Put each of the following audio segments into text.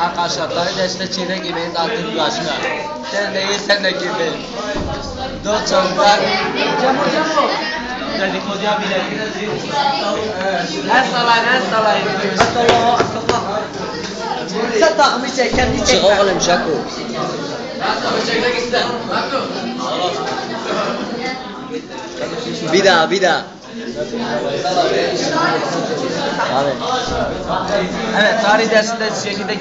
Arkadaşlar dersinde çeyrek yemeğin tadı başka. Sen de ye sen de gibi. Dört çocuklar. Dedikodu yapıyor. En salay en salay. Allah Allah. Sen takımı çek, kendi Çık çekme. oğlum Şako. Bir daha bir daha. Abi. Evet tarih dersinde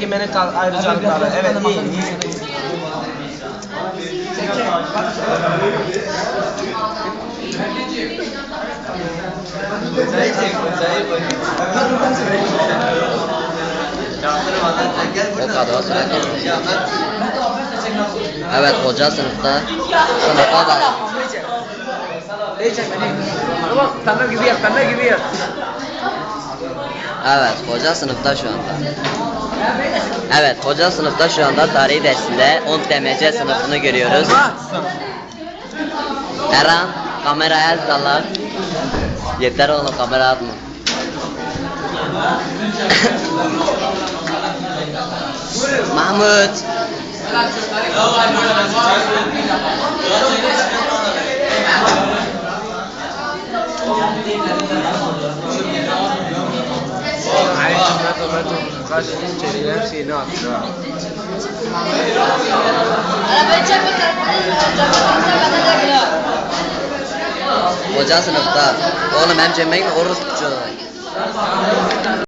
yemeğin tadı ayrıcalıkları. Evet iyi iyi. Evet hoca sınıfta. Sınıfa da. Tamam, pembe gibi yap, pembe gibi yap. Evet hoca sınıfta şu anda. Evet hoca sınıfta şu anda tarih dersinde 10 TMC sınıfını görüyoruz. Eren kameraya el salla. Yeter oğlum kamera atma. Mahmut. Kaç çekirdek hepsini attı. Hoca sınıfta. Oğlum hem orospu çocuğu.